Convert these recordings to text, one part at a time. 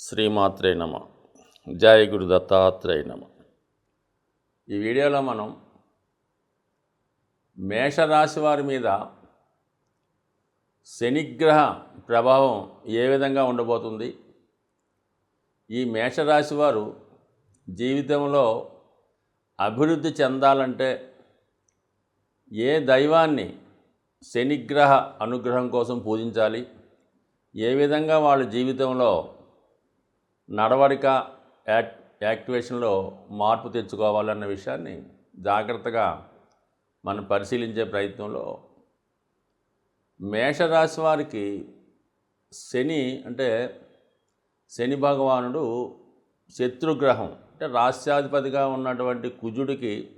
శ్రీమాత్రే నమ. జయ గురు దత్తాత్రేయ నమ. ఈ వీడియోలో మనం మేషరాశి వారి మీద శనిగ్రహ ప్రభావం ఏ విధంగా ఉండబోతుంది? ఈ మేషరాశి వారు జీవితంలో అభివృద్ధి చెందాలంటే ఏ దైవాన్ని శనిగ్రహ అనుగ్రహం కోసం పూజించాలి? ఏ విధంగా వాళ్ళ జీవితంలో నడవడిక యాక్ యాక్టివేషన్లో మార్పు తెచ్చుకోవాలన్న విషయాన్ని జాగ్రత్తగా మనం పరిశీలించే ప్రయత్నంలో మేషరాశి వారికి శని అంటే శని భగవానుడు శత్రుగ్రహం అంటే రాస్యాధిపతిగా ఉన్నటువంటి కుజుడికి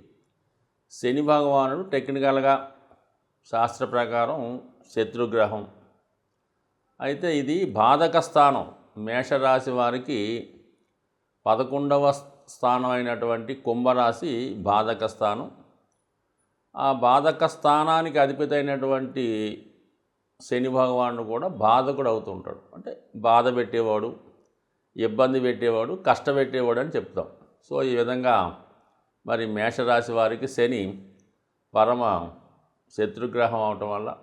శని భగవానుడు టెక్నికల్గా శాస్త్ర ప్రకారం శత్రుగ్రహం. అయితే ఇది బాధక స్థానం. మేషరాశి వారికి పదకొండవ స్థానం అయినటువంటి కుంభరాశి బాధక స్థానం. ఆ బాధక స్థానానికి అధిపతి అయినటువంటి శని భగవానుడు కూడా బాధకుడు అవుతుంటాడు. అంటే బాధ పెట్టేవాడు ఇబ్బంది పెట్టేవాడు కష్టపెట్టేవాడు అని చెప్తాం. సో ఈ విధంగా మరి మేషరాశి వారికి శని పరమ శత్రుగ్రహం అవటం వల్ల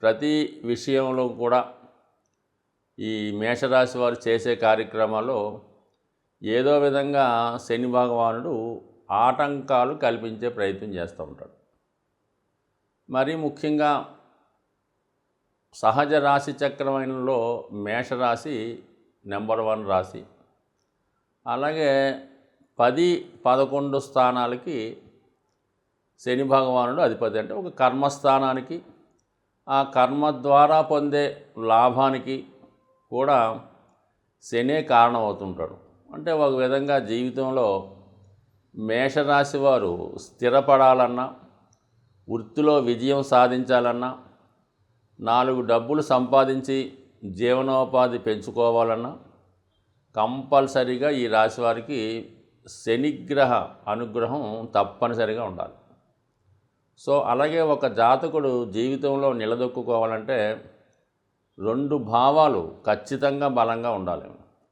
ప్రతి విషయంలో కూడా ఈ మేషరాశి వారు చేసే కార్యక్రమాల్లో ఏదో విధంగా శని భగవానుడు ఆటంకాలు కల్పించే ప్రయత్నం చేస్తూ ఉంటాడు. మరి ముఖ్యంగా సహజ రాశి చక్రమైనలో మేషరాశి నెంబర్ వన్ రాశి. అలాగే పది పదకొండు స్థానాలకి శని భగవానుడు అధిపతి అంటే ఒక కర్మస్థానానికి ఆ కర్మ ద్వారా పొందే లాభానికి కూడా శనే కారణమవుతుంటాడు. అంటే ఒక విధంగా జీవితంలో మేషరాశి వారు స్థిరపడాలన్నా వృత్తిలో విజయం సాధించాలన్నా నాలుగు డబ్బులు సంపాదించి జీవనోపాధి పెంచుకోవాలన్నా కంపల్సరిగా ఈ రాశి వారికి శనిగ్రహ అనుగ్రహం తప్పనిసరిగా ఉండాలి. సో అలాగే ఒక జాతకుడు జీవితంలో నిలదొక్కుకోవాలంటే రెండు భావాలు ఖచ్చితంగా బలంగా ఉండాలి.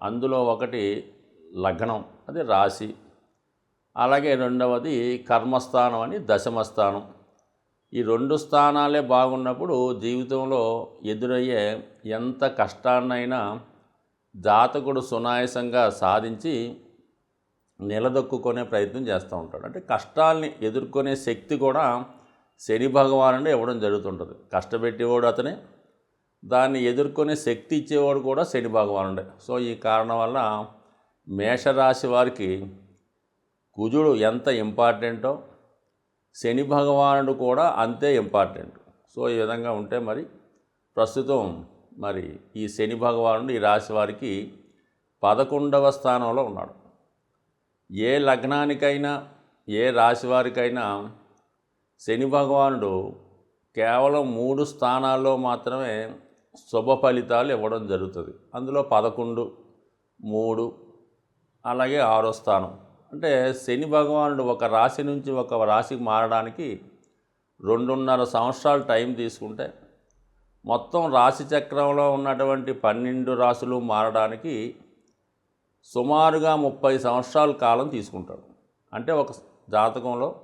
అందులో ఒకటి లగ్నం అది రాశి. అలాగే రెండవది కర్మస్థానం అని దశమస్థానం. ఈ రెండు స్థానాలే బాగున్నప్పుడు జీవితంలో ఎదురయ్యే ఎంత కష్టాన్నైనా జాతకుడు సునాయాసంగా సాధించి నిలదొక్కునే ప్రయత్నం చేస్తూ ఉంటాడు. అంటే కష్టాల్ని ఎదుర్కొనే శక్తి కూడా శని భగవానుడు ఇవ్వడం జరుగుతుంటుంది. కష్టపెట్టేవాడు అతనే దాన్ని ఎదుర్కొనే శక్తి ఇచ్చేవాడు కూడా శని భగవానుడే సో ఈ కారణం వల్ల మేషరాశి వారికి కుజుడు ఎంత ఇంపార్టెంటో శని భగవానుడు కూడా అంతే ఇంపార్టెంట్. సో ఈ విధంగా ఉంటే మరి ప్రస్తుతం మరి ఈ శని భగవానుడు ఈ రాశి వారికి పదకొండవ స్థానంలో ఉన్నాడు. ఏ లగ్నానికైనా ఏ రాశి వారికైనా శని భగవానుడు కేవలం మూడు స్థానాల్లో మాత్రమే శుభ ఫలితాలు ఇవ్వడం జరుగుతుంది. అందులో పదకొండు మూడు అలాగే ఆరో స్థానం. అంటే శని భగవానుడు ఒక రాశి నుంచి ఒక రాశికి మారడానికి రెండున్నర సంవత్సరాలు టైం తీసుకుంటే మొత్తం రాశి చక్రంలో ఉన్నటువంటి పన్నెండు రాశులు మారడానికి సుమారుగా ముప్పై సంవత్సరాల కాలం తీసుకుంటాడు. అంటే ఒక జాతకంలో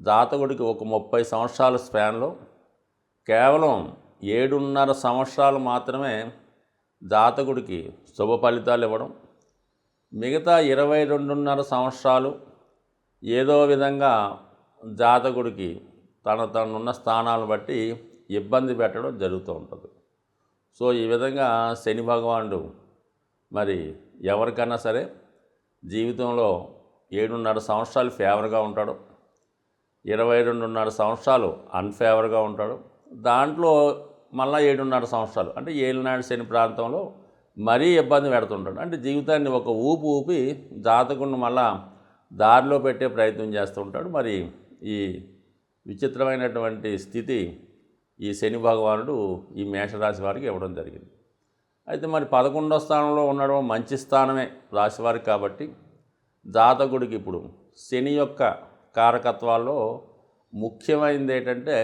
జాతకుడికి ఒక ముప్పై సంవత్సరాల స్పాన్లో కేవలం ఏడున్నర సంవత్సరాలు మాత్రమే జాతకుడికి శుభ ఫలితాలు ఇవ్వడం మిగతా ఇరవై రెండున్నర సంవత్సరాలు ఏదో విధంగా జాతకుడికి తన తనున్న స్థానాలను బట్టి ఇబ్బంది పెట్టడం జరుగుతూ ఉంటుంది. సో ఈ విధంగా శని భగవానుడు మరి ఎవరికైనా సరే జీవితంలో ఏడున్నర సంవత్సరాలు ఫేవర్గా ఉంటాడు ఇరవై రెండున్నర సంవత్సరాలు అన్ఫేవర్గా ఉంటాడు. దాంట్లో మళ్ళీ ఏడున్నర సంవత్సరాలు. అంటే ఏలినాడు శని ప్రాంతంలో మరీ ఇబ్బంది పెడుతుంటాడు. అంటే జీవితాన్ని ఒక ఊపి ఊపి జాతకుడిని మళ్ళా దారిలో పెట్టే ప్రయత్నం చేస్తూ ఉంటాడు మరి ఈ విచిత్రమైనటువంటి స్థితి ఈ శని భగవానుడు ఈ మేషరాశి వారికి ఇవ్వడం జరిగింది. అయితే మరి పదకొండో స్థానంలో ఉండడం మంచి స్థానమే రాశివారికి కాబట్టి జాతకుడికి ఇప్పుడు శని యొక్క కారకత్వాల్లో ముఖ్యమైనది ఏంటంటే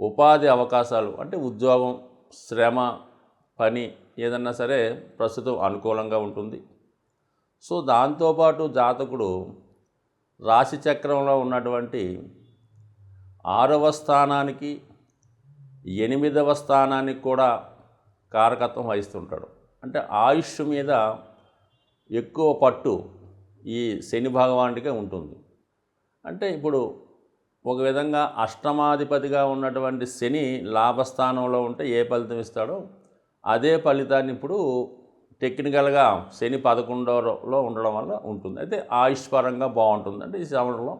ఉపాధి అవకాశాలు అంటే ఉద్యోగం శ్రమ పని ఏదన్నా సరే ప్రస్తుతం అనుకూలంగా ఉంటుంది. సో దాంతోపాటు జాతకుడు రాశి చక్రంలో ఉన్నటువంటి ఆరవ స్థానానికి ఎనిమిదవ స్థానానికి కూడా కారకత్వం వహిస్తుంటాడు. అంటే ఆయుష్ మీద ఎక్కువ పట్టు ఈ శని భగవానుడికే ఉంటుంది. అంటే ఇప్పుడు ఒక విధంగా అష్టమాధిపతిగా ఉన్నటువంటి శని లాభస్థానంలో ఉంటే ఏ ఫలితం ఇస్తాడో అదే ఫలితాన్ని ఇప్పుడు టెక్నికల్గా శని పదకొండవలో ఉండడం వల్ల ఉంటుంది. అయితే ఆయుష్ పరంగా బాగుంటుంది. అంటే ఈ సంవత్సరంలో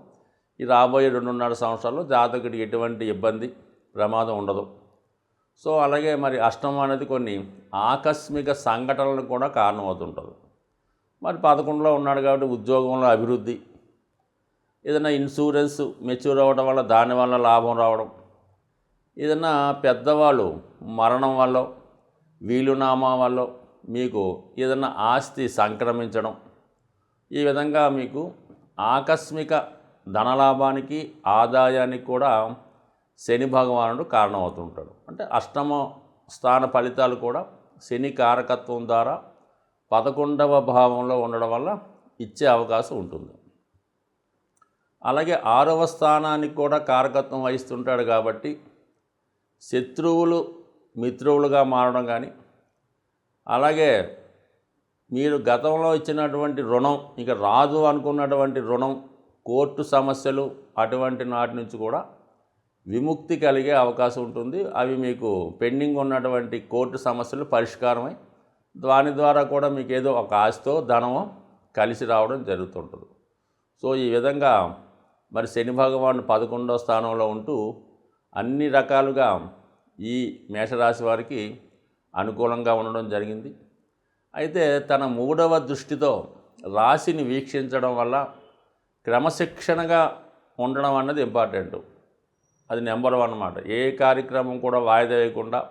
ఈ రాబోయే రెండున్నర సంవత్సరాల్లో జాతకుడికి ఎటువంటి ఇబ్బంది ప్రమాదం ఉండదు. సో అలాగే మరి అష్టమం అనేది కొన్ని ఆకస్మిక సంఘటనలకు కూడా కారణమవుతుంటుంది. మరి పదకొండులో ఉన్నాడు కాబట్టి ఉద్యోగంలో అభివృద్ధి ఏదైనా ఇన్సూరెన్స్ మెచ్యూర్ అవ్వడం వల్ల దానివల్ల లాభం రావడం. ఏదైనా పెద్దవాళ్ళు మరణం వల్ల వీలునామా వల్ల మీకు ఏదైనా ఆస్తి సంక్రమించడం. ఈ విధంగా మీకు ఆకస్మిక ధనలాభానికి ఆదాయానికి కూడా శని భగవానుడు కారణమవుతుంటాడు. అంటే అష్టమ స్థాన ఫలితాలు కూడా శని కారకత్వం ద్వారా పదకొండవ భావంలో ఉండడం వల్ల ఇచ్చే అవకాశం ఉంటుంది. అలాగే ఆరవ స్థానానికి కూడా కారకత్వం వహిస్తుంటాడు కాబట్టి శత్రువులు మిత్రువులుగా మారడం కానీ అలాగే మీరు గతంలో ఇచ్చినటువంటి రుణం ఇక రాదు అనుకున్నటువంటి రుణం కోర్టు సమస్యలు అటువంటి నాటి నుంచి కూడా విముక్తి కలిగే అవకాశం ఉంటుంది. అవి మీకు పెండింగ్ ఉన్నటువంటి కోర్టు సమస్యలు పరిష్కారమై దాని ద్వారా కూడా మీకు ఏదో ఒక ఆస్తో ధనమో కలిసి రావడం జరుగుతుంటుంది. సో ఈ విధంగా మరి శని భగవాను పదకొండో స్థానంలో ఉంటూ అన్ని రకాలుగా ఈ మేషరాశి వారికి అనుకూలంగా ఉండడం జరిగింది. అయితే తన మూడవ దృష్టితో రాశిని వీక్షించడం వల్ల క్రమశిక్షణగా ఉండడం అన్నది ఇంపార్టెంట్. అది నెంబర్ వన్ అన్నమాట. ఏ కార్యక్రమం కూడా వాయిదా వేయకుండా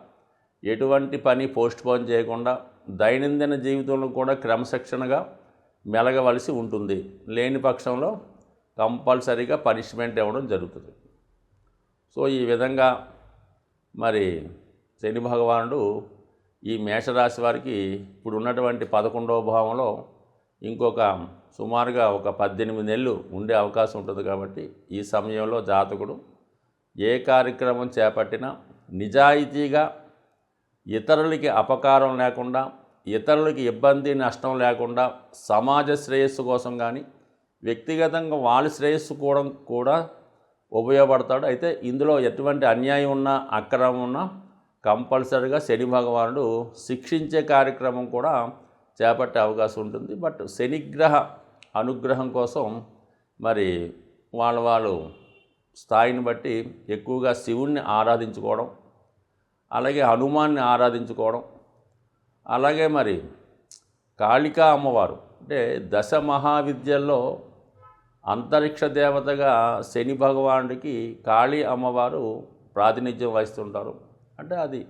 ఎటువంటి పని పోస్ట్పోన్ చేయకుండా దైనందిన జీవితంలో కూడా క్రమశిక్షణగా మెలగవలసి ఉంటుంది. లేని పక్షంలో కంపల్సరీగా పనిష్మెంట్ ఇవ్వడం జరుగుతుంది. సో ఈ విధంగా మరి శని భగవానుడు ఈ మేషరాశి వారికి ఇప్పుడు ఉన్నటువంటి పదకొండవ భావంలో ఇంకొక సుమారుగా ఒక పద్దెనిమిది నెలలు ఉండే అవకాశం ఉంటుంది కాబట్టి ఈ సమయంలో జాతకుడు ఏ కార్యక్రమం చేపట్టినా నిజాయితీగా ఇతరులకి అపకారం లేకుండా ఇతరులకి ఇబ్బంది నష్టం లేకుండా సమాజ శ్రేయస్సు కోసం కానీ వ్యక్తిగతంగా వాళ్ళ శ్రేయస్సు కూడా కూడా ఉపయోగపడతాడు. అయితే ఇందులో ఎటువంటి అన్యాయం ఉన్నా అక్రమం ఉన్నా కంపల్సరిగా శని భగవానుడు శిక్షించే కార్యక్రమం కూడా చేపట్టే అవకాశం ఉంటుంది. బట్ శనిగ్రహ అనుగ్రహం కోసం మరి వాళ్ళ వాళ్ళు స్థాయిని బట్టి ఎక్కువగా శివుణ్ణి ఆరాధించుకోవడం అలాగే హనుమాన్ని ఆరాధించుకోవడం అలాగే మరి కాళికా అమ్మవారు అంటే దశ మహావిద్యల్లో అంతరిక్ష దేవతగా శని భగవానుడికి కాళీ అమ్మవారు ప్రాతినిధ్యం వహిస్తుంటారు. అంటే అది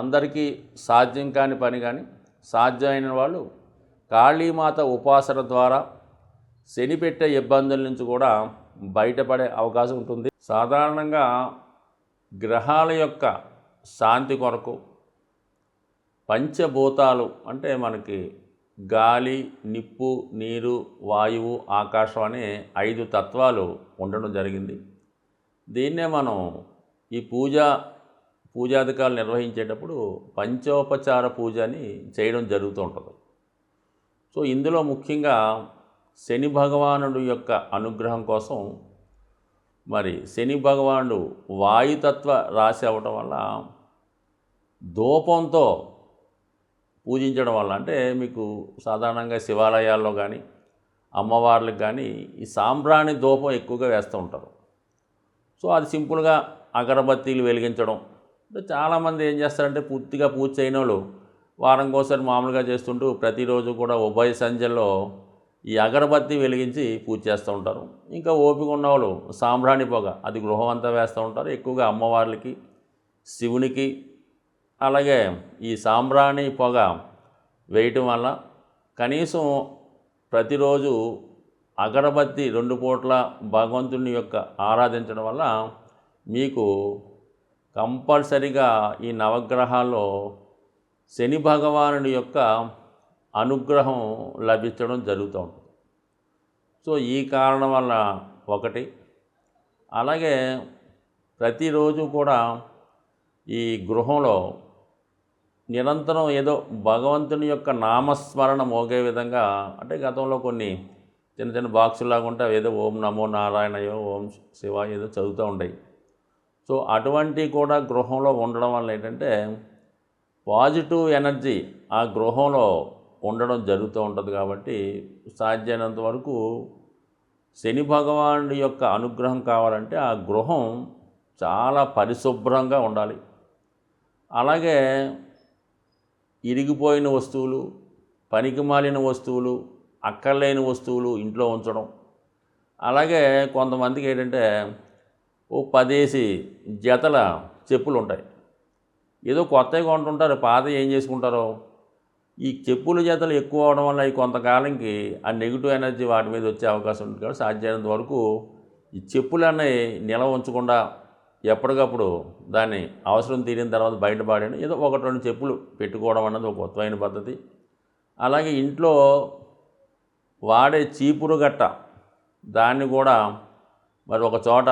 అందరికీ సాధ్యం కాని పని కానీ సాధ్యమైన వాళ్ళు కాళీమాత ఉపాసన ద్వారా శని పెట్టే ఇబ్బందుల నుంచి కూడా బయటపడే అవకాశం ఉంటుంది. సాధారణంగా గ్రహాల యొక్క శాంతి కొరకు పంచభూతాలు అంటే మనకి గాలి నిప్పు నీరు వాయువు ఆకాశం అనే ఐదు తత్వాలు ఉండడం జరిగింది. దీన్నే మనం ఈ పూజ పూజాధికారులు నిర్వహించేటప్పుడు పంచోపచార పూజ అని చేయడం జరుగుతూ ఉంటుంది. సో ఇందులో ముఖ్యంగా శని భగవానుడు యొక్క అనుగ్రహం కోసం మరి శని భగవానుడు వాయుతత్వ రాశి అవ్వటం వల్ల ధూపంతో పూజించడం వల్ల అంటే మీకు సాధారణంగా శివాలయాల్లో కానీ అమ్మవార్లకు కానీ ఈ సాంబ్రాణి ధూపం ఎక్కువగా వేస్తూ ఉంటారు. సో అది సింపుల్గా అగరబత్తీలు వెలిగించడం. అంటే చాలామంది ఏం చేస్తారంటే పూర్తిగా పూజ చేయని వాళ్ళు వారంకోసారి మామూలుగా చేస్తుంటూ ప్రతిరోజు కూడా ఉభయ సంధ్యల్లో ఈ అగరబత్తి వెలిగించి పూజ చేస్తూ ఉంటారు. ఇంకా ఓపిక ఉన్నవాళ్ళు సాంబ్రాణి పొగ అది గృహం అంతా వేస్తూ ఉంటారు. ఎక్కువగా అమ్మవార్లకి శివునికి అలాగే ఈ సాంబ్రాణి పొగ వేయటం వల్ల కనీసం ప్రతిరోజు అగరబత్తి రెండు పూట్ల భగవంతుని యొక్క ఆరాధించడం వల్ల మీకు కంపల్సరిగా ఈ నవగ్రహాల్లో శని భగవానుడి యొక్క అనుగ్రహం లభించడం జరుగుతూ ఉంటుంది. సో ఈ కారణం వల్ల ఒకటి. అలాగే ప్రతిరోజు కూడా ఈ గృహంలో నిరంతరం ఏదో భగవంతుని యొక్క నామస్మరణ మోగే విధంగా అంటే గతంలో కొన్ని చిన్న చిన్న బాక్సులాగా ఉంటే ఏదో ఓం నమో నారాయణయో ఓం శివ ఏదో చదువుతూ ఉంటాయి. సో అటువంటి కూడా గృహంలో ఉండడం వల్ల ఏంటంటే పాజిటివ్ ఎనర్జీ ఆ గృహంలో ఉండడం జరుగుతూ ఉంటుంది కాబట్టి సాధ్యమైనంత వరకు శని భగవానుడి యొక్క అనుగ్రహం కావాలంటే ఆ గృహం చాలా పరిశుభ్రంగా ఉండాలి. అలాగే ఇరిగిపోయిన వస్తువులు పనికిమాలిన వస్తువులు అక్కర్లేని వస్తువులు ఇంట్లో ఉంచడం. అలాగే కొంతమందికి ఏంటంటే ఓ పదేసి జతల చెప్పులు ఉంటాయి. ఏదో కొత్తవి కొంటుంటారు పాత ఏం చేసుకుంటారో. ఈ చెప్పుల జతలు ఎక్కువ అవడం వల్ల ఈ కొంతకాలంకి ఆ నెగిటివ్ ఎనర్జీ వాటి మీద వచ్చే అవకాశం ఉంటుంది కాబట్టి సాధ్యమైనంత వరకు ఈ చెప్పులు అన్నవి నిల్వ ఉంచకుండా ఎప్పటికప్పుడు దాన్ని అవసరం తీరిన తర్వాత బయటపడేయడం ఏదో ఒకటి రెండు చెప్పులు పెట్టుకోవడం అన్నది ఒక కొత్తమైన పద్ధతి. అలాగే ఇంట్లో వాడే చీపురు గట్ట దాన్ని కూడా మరి ఒక చోట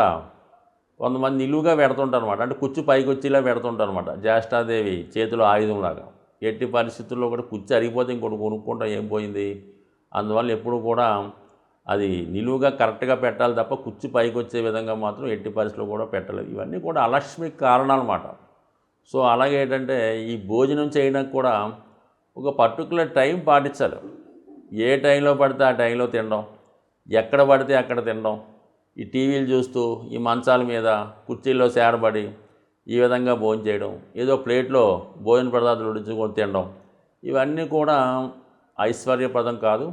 కొంతమంది నిలువుగా పెడుతుంటారు అనమాట అంటే కుచ్చు పైకి వచ్చేలా పెడుతుంటారు అనమాట జ్యేష్ఠాదేవి చేతిలో ఆయుధంలాగా. ఎట్టి పరిస్థితుల్లో కూడా కుచ్చు అరిగిపోతే ఇంకోటి కొనుక్కుంటా ఏం పోయింది? అందువల్ల ఎప్పుడు కూడా అది నిలువుగా కరెక్ట్గా పెట్టాలి తప్ప కుర్చీ పైకి వచ్చే విధంగా మాత్రం ఎట్టి పరిస్థితుల్లో కూడా పెట్టలేదు. ఇవన్నీ కూడా అలక్ష్మికి కారణాలు అన్నమాట సో అలాగే ఏంటంటే ఈ భోజనం చేయడానికి కూడా ఒక పర్టికులర్ టైం పాటించాలి. ఏ టైంలో పడితే ఆ టైంలో తినడం ఎక్కడ పడితే అక్కడ తినడం ఈ టీవీలు చూస్తూ ఈ మంచాల మీద కుర్చీల్లో సేరబడి ఈ విధంగా భోజనం చేయడం ఏదో ప్లేట్లో భోజన పదార్థాలు ఉడించుకొని తినడం ఇవన్నీ కూడా ఐశ్వర్యప్రదం కాదు.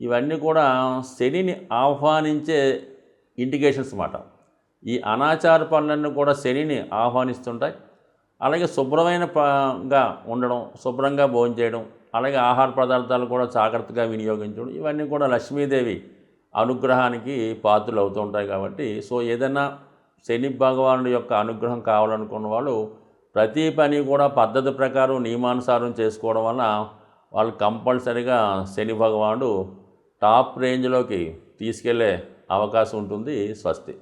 ఇవన్నీ కూడా శనిని ఆహ్వానించే ఇండికేషన్స్ అన్నమాట ఈ అనాచార పనులన్నీ కూడా శనిని ఆహ్వానిస్తుంటాయి. అలాగే శుభ్రమైన పగా ఉండడం శుభ్రంగా భోజనం చేయడం అలాగే ఆహార పదార్థాలు కూడా జాగ్రత్తగా వినియోగించడం ఇవన్నీ కూడా లక్ష్మీదేవి అనుగ్రహానికి పాత్రలు అవుతూ ఉంటాయి కాబట్టి సో ఏదైనా శని భగవానుడి యొక్క అనుగ్రహం కావాలనుకున్న వాళ్ళు ప్రతి పని కూడా పద్ధతి ప్రకారం నియమానుసారం చేసుకోవడం వల్ల వాళ్ళు కంపల్సరిగా శని భగవానుడు టాప్ రేంజ్లోకి తీసుకెళ్ళే అవకాశం ఉంటుంది స్వస్తి.